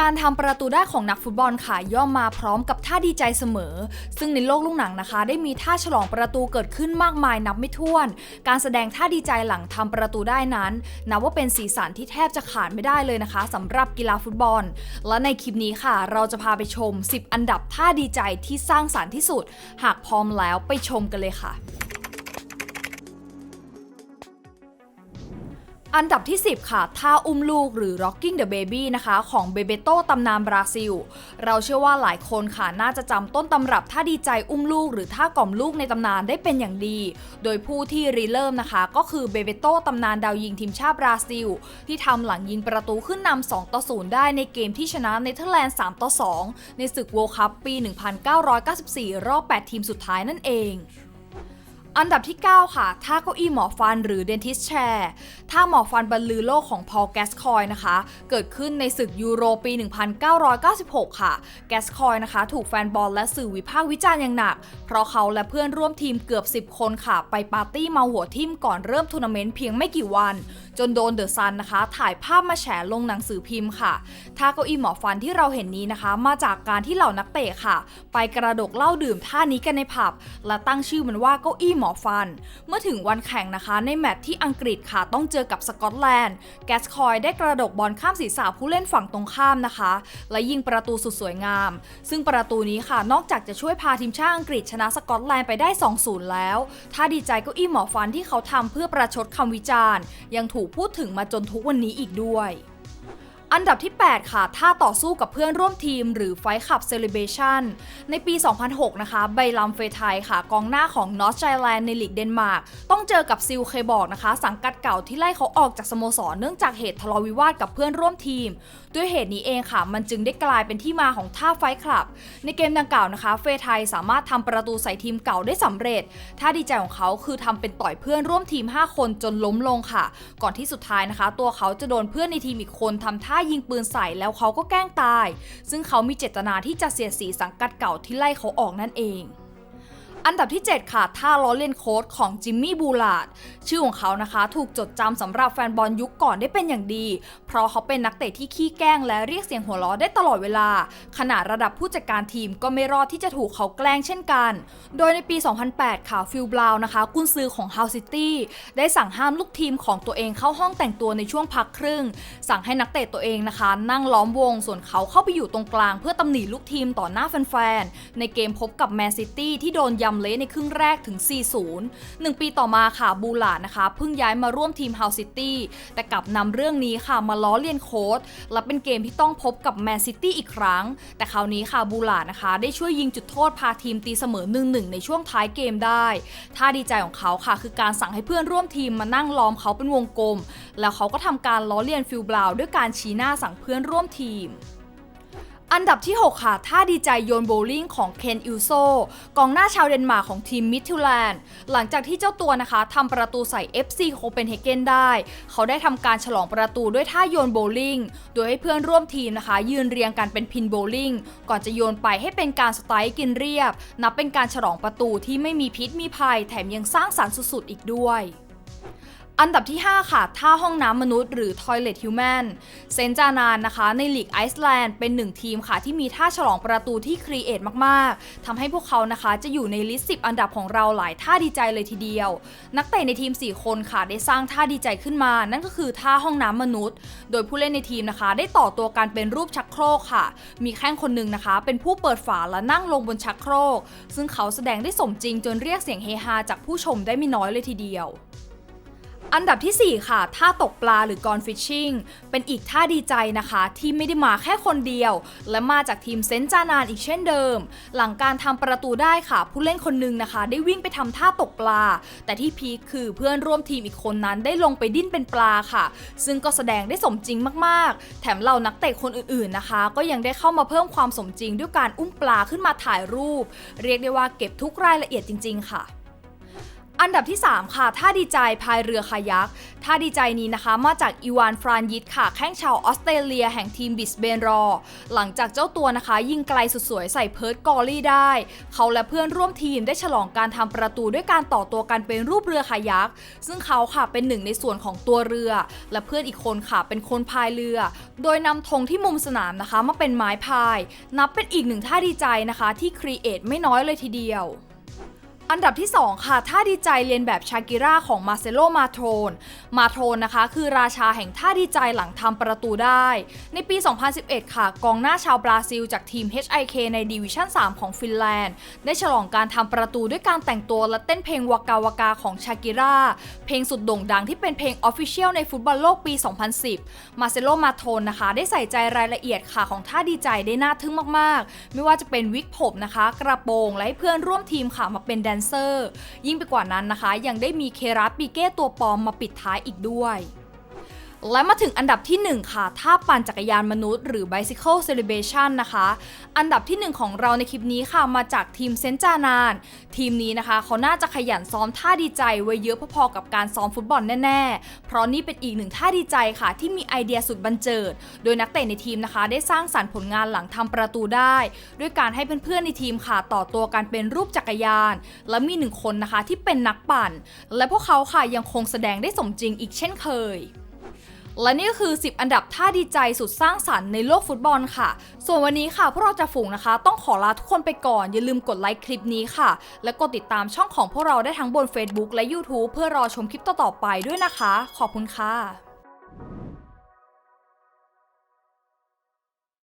การทำประตูได้ของนักฟุตบอลค่ะย่อมมาพร้อมกับท่าดีใจเสมอ ซึ่งในโลกลูกหนังนะคะ ได้มีท่าฉลองประตูเกิดขึ้นมากมายนับไม่ถ้วน การแสดงท่าดีใจหลังทำประตูได้นั้นนับว่าเป็นสีสันที่แทบจะขาดไม่ได้เลยนะคะสำหรับกีฬาฟุตบอล และในคลิปนี้ค่ะ เราจะพาไปชม 10 อันดับท่าดีใจที่สร้างสรรค์ที่สุด หากพร้อมแล้วไปชมกันเลยค่ะ อันดับที่ 10 ค่ะ ท่าอุ้มลูกหรือ Rocking the Baby นะคะ ของเบเบโตตำนานบราซิล เราเชื่อว่าหลายคนค่ะ น่าจะจำต้นตำรับท่าดีใจอุ้มลูก หรือท่ากล่อมลูกในตำนานได้เป็นอย่างดี โดยผู้ที่รีเริ่มนะคะ ก็คือเบเบโตตำนานดาวยิงทีมชาติบราซิล ที่ทำหลังยิงประตูขึ้นนำ2ต่อ0ได้ในเกมที่ชนะเนเธอร์แลนด์3ต่อ2ในศึก World Cup ปี 1994 รอบ 8 ทีมสุดท้ายนั่นเอง อันดับที่ 9 ค่ะท่าเก้าอี้หมอฟันหรือ dentist chair ท่าหมอฟันบรรลือโลกของพอลแกสคอยนะคะ เกิดขึ้นในศึกยูโรปี 1996 ค่ะ แกสคอยนะคะ ถูกแฟนบอลและสื่อวิพากษ์วิจารณ์อย่างหนัก เพราะเขาและเพื่อนร่วมทีมเกือบ 10 คนค่ะ ไปปาร์ตี้มาหัวทิมก่อนเริ่มทัวร์นาเมนต์เพียงไม่กี่วัน จนโดนเดอะซันนะคะ ถ่ายภาพมาแฉลงหนังสือพิมพ์ค่ะท่าเก้าอี้หมอฟันที่เราเห็นนี้นะคะ มาจากการที่เหล่านักเตะค่ะ ไปกระดกเหล้าดื่มท่านี้กันในผับ และตั้งชื่อมันว่าเก้าอี้หมอฟัน เมื่อถึงวันแข่งนะคะในแมตช์ที่อังกฤษค่ะต้องเจอกับสกอตแลนด์ แกสคอยได้กระดกบอลข้ามศีรษะผู้เล่นฝั่งตรงข้ามนะคะ และยิงประตูสุดสวยงาม ซึ่งประตูนี้ค่ะนอกจากจะช่วยพาทีมชาติอังกฤษชนะสกอตแลนด์ไปได้ 2-0 แล้ว ถ้าดีใจก้าอี้หมอฟันที่เขาทำเพื่อประชดคำวิจารณ์ ยังถูกพูดถึงมาจนทุกวันนี้อีกด้วย อันดับที่ 8 ค่ะ ท่าต่อสู้กับเพื่อนร่วมทีม หรือไฟขับเซเลเบชันในปี 2006 นะคะ ไบลัมเฟไทยค่ะ กองหน้าของนอร์ทไแลนด์ในลีกเดนมาร์ก ต้องเจอกับซิลเคบอกนะคะ สังกัดเก่าที่ไล่เขาออกจากสโมสรเนื่องจากเหตุทะเลาะวิวาทกับเพื่อนร่วมทีม ด้วยเหตุนี้เองค่ะ มันจึงได้กลายเป็นที่มาของท่าไฟคลับ ในเกมดังกล่าวนะคะ เฟไทยสามารถทำประตูใส่ทีมเก่าได้สำเร็จ ท่าดีใจของเขาคือทำเป็นต่อยเพื่อนร่วมทีม 5 คนจนล้มลงค่ะ ก่อนที่สุดท้ายนะคะ ตัวเขาจะโดนเพื่อนในทีมอีกคนทำท่ายิงปืนใส่แล้วเขาก็แกล้งตาย ซึ่งเขามีเจตนาที่จะเสียสีสังกัดเก่าที่ไล่เขาออกนั่นเอง อันดับที่ 7 ค่ะ ท่าล้อเล่นโค้ดของจิมมี่บูลาดชื่อของเขานะคะ ถูกจดจำสำหรับแฟนบอลยุคก่อนได้เป็นอย่างดี เพราะเขาเป็นนักเตะที่ขี้แกล้งและเรียกเสียงหัวเราะได้ตลอดเวลา ขนาดระดับผู้จัดการทีมก็ไม่รอดที่จะถูกเขาแกล้งเช่นกัน โดยในปี 2008 ค่ะ ฟิลบราวนะคะ กุนซือของฮาวซิตี้ได้สั่งห้ามลูกทีมของตัวเองเข้าห้องแต่งตัวในช่วงพักครึ่ง สั่งให้นักเตะตัวเองนะคะ นั่งล้อมวง ส่วนเขาเข้าไปอยู่ตรงกลาง เพื่อตำหนิลูกทีมต่อหน้าแฟนๆในเกมพบกับแมนซิตี้ที่โดนยำเละในครึ่งแรกถึง 4-0 1 ปีต่อมาค่ะบูลานะคะเพิ่งย้ายมาร่วมทีมเฮาซิตี้แต่กลับนำเรื่องนี้ค่ะมาล้อเลียนโค้ดและเป็นเกมที่ต้องพบกับแมนซิตี้อีกครั้ง แต่คราวนี้ค่ะบูลานะคะ ได้ช่วยยิงจุดโทษพาทีมตีเสมอ1-1ในช่วงท้ายเกมได้ท่าดีใจของเขาค่ะ คือการสั่งให้เพื่อนร่วมทีมมานั่งล้อมเขาเป็นวงกลม แล้วเขาก็ทำการล้อเลียนฟิลบราวด้วยการชี้หน้าสั่งเพื่อนร่วมทีม อันดับที่ 6 ค่ะท่าดีใจโยนโบว์ลิ่งของเคนอิลโซกองหน้าชาวเดนมาร์กของทีมมิดทิแลนด์หลังจากที่เจ้าตัวนะคะทำประตูใส่ FC โคเปนเฮเกนได้ เขาได้ทำการฉลองประตูด้วยท่าโยนโบว์ลิ่งโดยให้เพื่อนร่วมทีมนะคะ ยืนเรียงกันเป็นพินโบว์ลิ่งก่อนจะโยนไปให้เป็นการสไตล์กินเรียบ นับเป็นการฉลองประตูที่ไม่มีพิษมีภัยแถมยังสร้างสรรค์สุดๆอีกด้วย อันดับที่ 5 ค่ะ ท่าห้องน้ำมนุษย์หรือ Toilet Human เซนจานานนะคะ ในลีกไอซ์แลนด์เป็นหนึ่งทีมค่ะ ที่มีท่าฉลองประตูที่ครีเอทมาก ๆ ทำให้พวกเขานะคะ จะอยู่ในลิสต์10 อันดับของเราหลายท่าดีใจเลยทีเดียว นักเตะในทีม 4 คนค่ะ ได้สร้างท่าดีใจขึ้นมา นั่นก็คือท่าห้องน้ำมนุษย์ โดยผู้เล่นในทีมนะคะ ได้ต่อตัวกันเป็นรูปชักโครกค่ะ มีแข้งคนหนึ่งนะคะ เป็นผู้เปิดฝาและนั่งลงบนชักโครก ซึ่งเขาแสดงได้สมจริงจนเรียกเสียงเฮฮาจากผู้ชมได้ไม่น้อยเลยทีเดียว อันดับที่ 4 ค่ะท่าตกปลาหรือกอนฟิชชิงเป็นอีกท่าดีใจนะคะ ที่ไม่ได้มาแค่คนเดียว และมาจากทีมเซนจานานอีกเช่นเดิม หลังการทำประตูได้ค่ะ ผู้เล่นคนหนึงนะคะ ได้วิ่งไปทำท่าตกปลา แต่ที่พีคคือเพื่อนร่วมทีมอีกคนนั้นได้ลงไปดิ้นเป็นปลาค่ะ ซึ่งก็แสดงได้สมจริงมากๆ แถมเหล่านักเตะคนอื่นๆนะคะ ก็ยังได้เข้ามาเพิ่มความสมจริงด้วยการอุ้มปลาขึ้นมาถ่ายรูป เรียกได้ว่าเก็บทุกรายละเอียดจริง ๆ ค่ะ อันดับที่ 3 ค่ะท่าดีใจพายเรือคายักท่าดีใจนี้นะคะ มาจากอีวานฟรานยิตค่ะ แข้งชาวออสเตรเลียแห่งทีมบิสเบนรอ หลังจากเจ้าตัวนะคะ ยิงไกลสุดสวยใส่เพิร์ดกอรี่ได้ เขาและเพื่อนร่วมทีมได้ฉลองการทำประตูด้วยการต่อตัวกันเป็นรูปเรือคายัก ซึ่งเขาค่ะเป็นหนึ่งในส่วนของตัวเรือ และเพื่อนอีกคนค่ะเป็นคนพายเรือ โดยนำธงที่มุมสนามนะคะมาเป็นไม้พาย นับเป็นอีกหนึ่งท่าดีใจนะคะ ที่ครีเอทไม่น้อยเลยทีเดียว อันดับที่ 2 ค่ะ ท่าดีใจเรียนแบบชากิราของมาเซโลมาโทรนมาโทรนนะคะ คือราชาแห่งท่าดีใจหลังทำประตูได้ ในปี 2011 ค่ะ กองหน้าชาวบราซิล จากทีม HIK ในดิวิชั่น 3 ของฟินแลนด์ ได้ฉลองการทำประตูด้วยการแต่งตัวและเต้นเพลงวากาวากาของชากิราเพลงสุดโด่งดังที่เป็นเพลงออฟฟิเชียลในฟุตบอลโลกปี 2010 มาเซโลมาโทนนะคะ ได้ใส่ใจรายละเอียดค่ะของท่าดีใจได้น่าทึ่งมากๆ ไม่ว่าจะเป็นวิกผมนะคะ กระโปรงและให้เพื่อนร่วมทีมค่ะมาเป็นแดนเซอร์ ยิ่งไปกว่านั้นนะคะ ยังได้มีเคราปิเก้ตัวปลอมมาปิดท้ายอีกด้วย และมาถึงอันดับที่ 1 ค่ะท่าปั่นจักรยานมนุษย์ หรือ Bicycle Celebration นะคะ อันดับที่ 1 ของเราในคลิปนี้ค่ะมาจากทีมเซนจานาน ทีมนี้นะคะเขาน่าจะขยันซ้อมท่าดีใจไว้เยอะพอๆกับการซ้อมฟุตบอลแน่ๆ เพราะนี่เป็นอีกหนึ่งท่าดีใจค่ะ ที่มีไอเดียสุดบันเจิด โดยนักเตะในทีมนะคะ ได้สร้างสรรค์ผลงานหลังทำประตูได้ ด้วยการให้เพื่อนๆในทีมค่ะต่อตัวกันเป็นรูปจักรยาน และมีหนึ่งคนนะคะที่เป็นนักปั่น และพวกเขาค่ะยังคงแสดงได้สมจริงอีกเช่นเคย และนี่ก็คือ 10 อันดับท่าดีใจสุดสร้างสรรค์ในโลกฟุตบอลค่ะ ส่วนวันนี้ค่ะ พวกเราจะฝูงนะคะ ต้องขอลาทุกคนไปก่อน อย่าลืมกดไลค์คลิปนี้ค่ะ และกดติดตามช่องของพวกเราได้ทั้งบน Facebook และ YouTube เพื่อรอชมคลิปต่อๆไปด้วยนะคะ ขอบคุณค่ะ